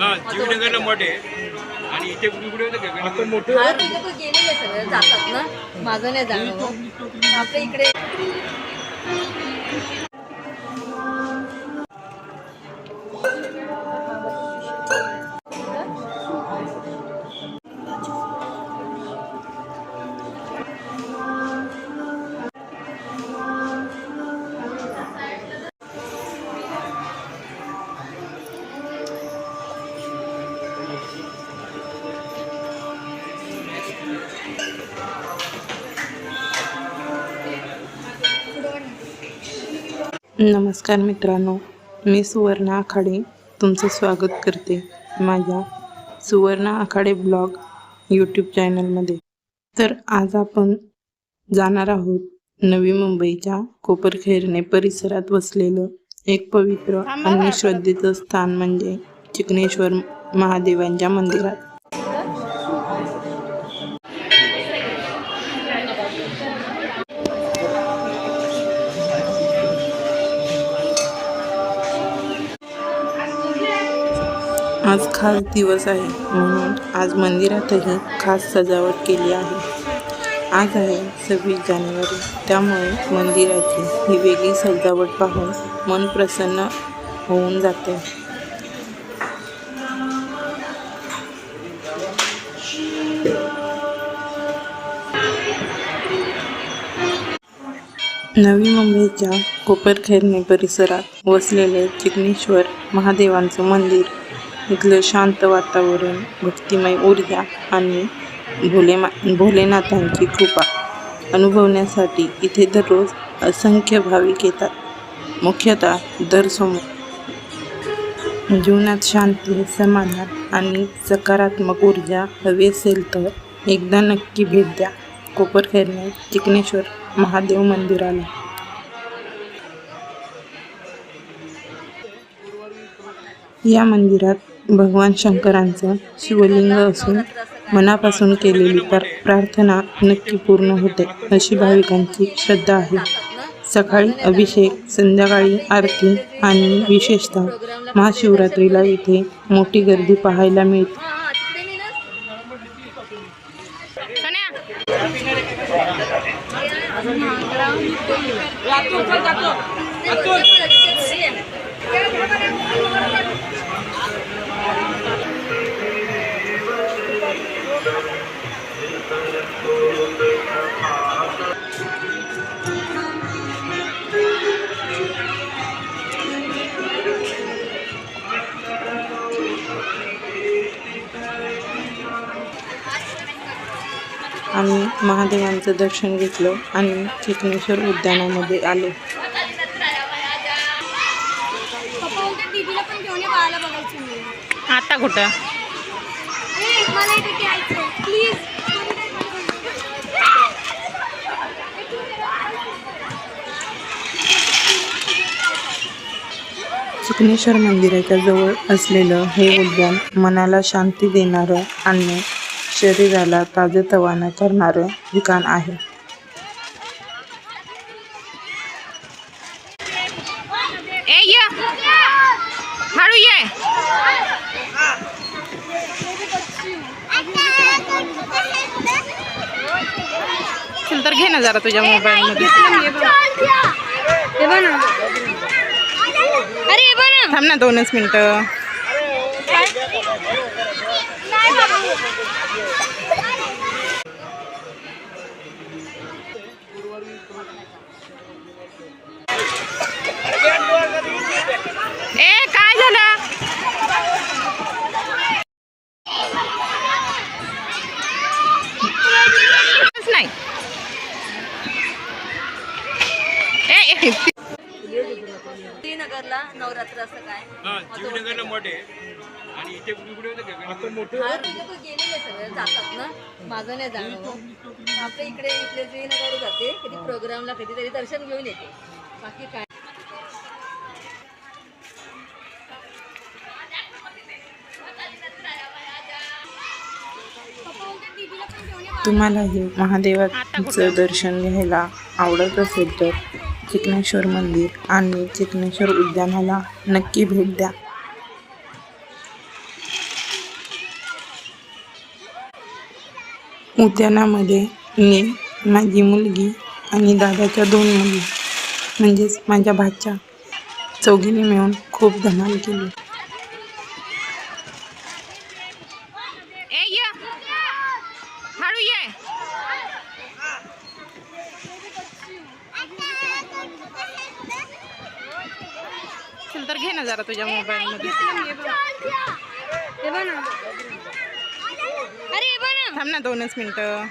हा शिवनगरला मोठे आणि इथे कुठे कुठे होतं का? हा तो गेलेले सगळे जातात ना माझं नाही जाणं मग. आपल्या इकडे नमस्कार मित्रांनो मी सुवर्ण आखाडे तुमचं स्वागत करते माझ्या सुवर्ण आखाडे ब्लॉग यूट्यूब चॅनलमध्ये तर आज आपण जाणार आहोत नवी मुंबईच्या कोपरखैरणे परिसरात वसलेलं एक पवित्र आणि श्रद्धेचं स्थान म्हणजे चिकणेश्वर महादेवांच्या मंदिरात. आज खास दिवस आहे म्हणून आज मंदिरातही खास सजावट केली आहे. आज आहे सव्वीस जानेवारी. त्यामुळे मंदिराची ही वेगळी सजावट पाहून मन प्रसन्न होऊन जाते. नवी मुंबईच्या कोपरखैरणे परिसरात वसलेले चिकणेश्वर महादेवांचं मंदिर इथलं शांत वातावरण भक्तिमय ऊर्जा आणि भोलेमा भोलेनाथांची कृपा अनुभवण्यासाठी इथे दररोज असंख्य भाविक येतात. मुख्यतः दर समोर जीवनात शांती समाधान आणि सकारात्मक ऊर्जा हवी असेल तर एकदा नक्की भेट द्या. कोपरखेरने चिकणेश्वर महादेव मंदिराला. या मंदिरात भगवान शंकरांचं शिवलिंग असून मनापासून केलेली प्र प्रार्थना नक्की पूर्ण होते अशी भाविकांची श्रद्धा आहे. सकाळी अभिषेक संध्याकाळी आरती आणि विशेषतः महाशिवरात्रीला इथे मोठी गर्दी पाहायला मिळते. आम्ही महादेवांचं दर्शन घेतलं आणि चिकणेश्वर उद्यानामध्ये आलो. आता कुठं? चिकणेश्वर मंदिराच्या जवळ असलेलं हे उद्यान मनाला शांती देणारं आणि शरीराला ताजेतवानं करणारं ठिकाण आहे. ए ये. हळू ये. चल तर घे ना जरा तुझ्या मोबाईल मध्ये. थांब ना दोनच मिनिटं. ए काय झालं? नाही. श्रीनगरला नवरात्र असं काय? हा शिवनगरला मोठे. आणि इथे कुठे कुठे होतं का गणपती? हा तिथे तो गेलेले सगळे जातात ना. माझं नाही जाणं मग. आपल्या इकडे इथले श्रीनगर जाते कधी प्रोग्रामला कधीतरी दर्शन घेऊन येते. बाकी काय? ये तुम्हालाही महादेवाचं दर्शन घ्यायला आवडत असेल तर चिकणेश्वर मंदिर आणि चिकणेश्वर उद्यानाला नक्की भेट द्या. उद्यानामध्ये मी माझी मुलगी आणि दादाच्या दोन मुली म्हणजेच माझ्या भाच्या चौघींनी मिळून खूप धमाल केली. ए ये. हळू ये. चल तर घे ना जरा तुझ्या मोबाईल मध्ये हे बघ ना अरे हे बघ ना थांब ना दोनच मिनिटं.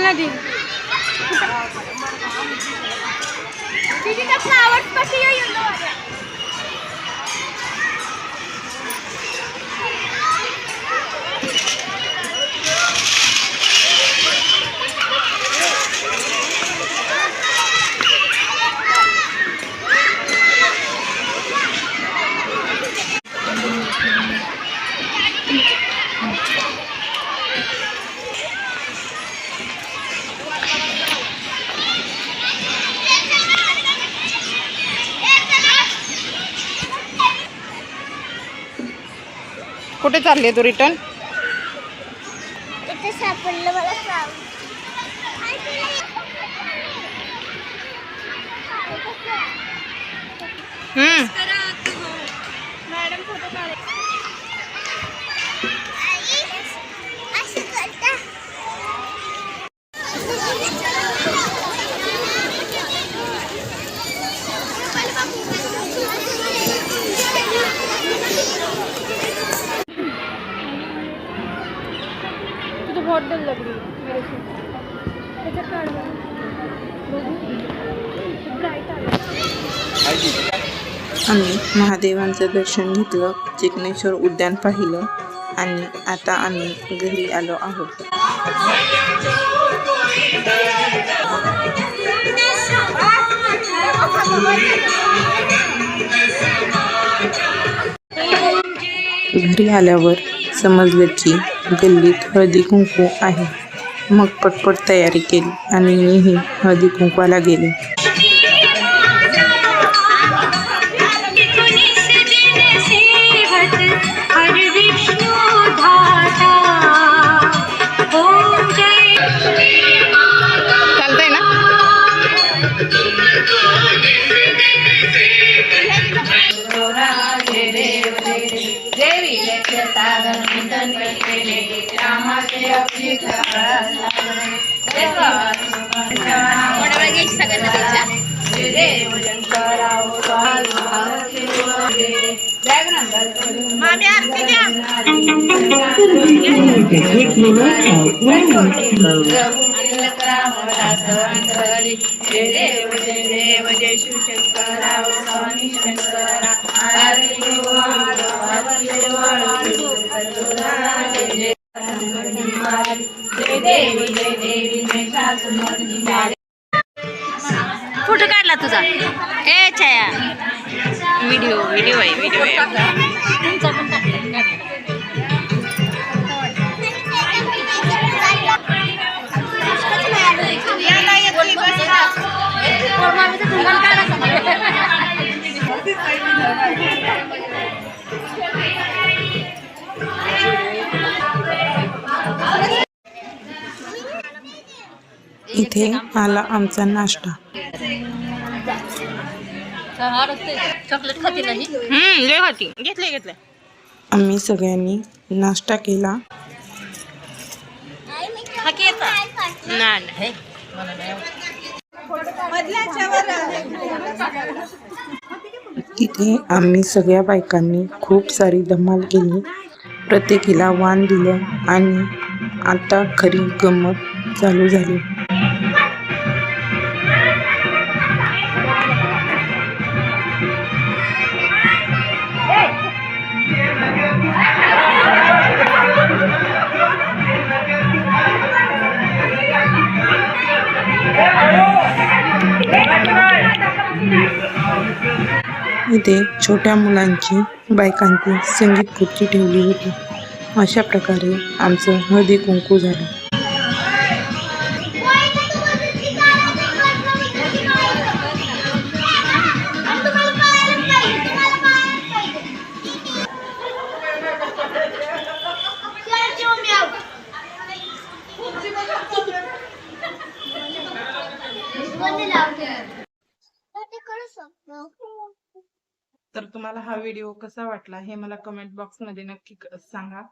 चल ना दीदी दीदी का फ्लावर्स कुठे चालली तू रिटर्न? हम्म. आम्ही महादेवांचं दर्शन घेतलं चिकनेश्वर उद्यान पाहिलं आणि आता आम्ही घरी आलो आहोत. घरी आल्यावर समजलं की गल्लीत हळदी कुंकू आहे. मग पटपट तयारी केली आणि मीही हळदी कुंकवाला गेले. चालतंय ना सगळ्यांना द्यायच्या मामी आरती द्या. फोटो काढला तुझा. ए छाया. व्हिडिओ व्हिडिओ आहे व्हिडिओ आहे तुमचा पण टाकला. इथे आला आमचा नाश्ता. चॉकलेट खाती नाही? हम्म लय होती घेतले घेतले आम्ही सगळ्यांनी नाश्ता केला. तिथे आम्ही सगळ्या बायकांनी खूप सारी धमाल केली. प्रत्येकीला वाण दिलं आणि आता खरी गंमत चालू झाली. इथे छोट्या मुलांची बायकांची संगीत खुर्ची ठेवली होती. अशा प्रकारे आमचं हळदी कुंकू झालं. तर तुम्हाला हा व्हिडिओ कसा वाटला हे मला कमेंट बॉक्समध्ये नक्की सांगा.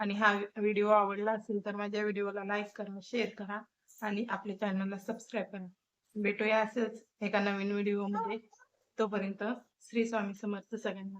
आणि हा व्हिडिओ आवडला असेल तर माझ्या व्हिडिओला लाईक करा शेअर करा आणि आपल्या चॅनलला सबस्क्राईब करा. भेटूया असंच एका नवीन व्हिडिओमध्ये तोपर्यंत श्री स्वामी समर्थ सगळ्यांना.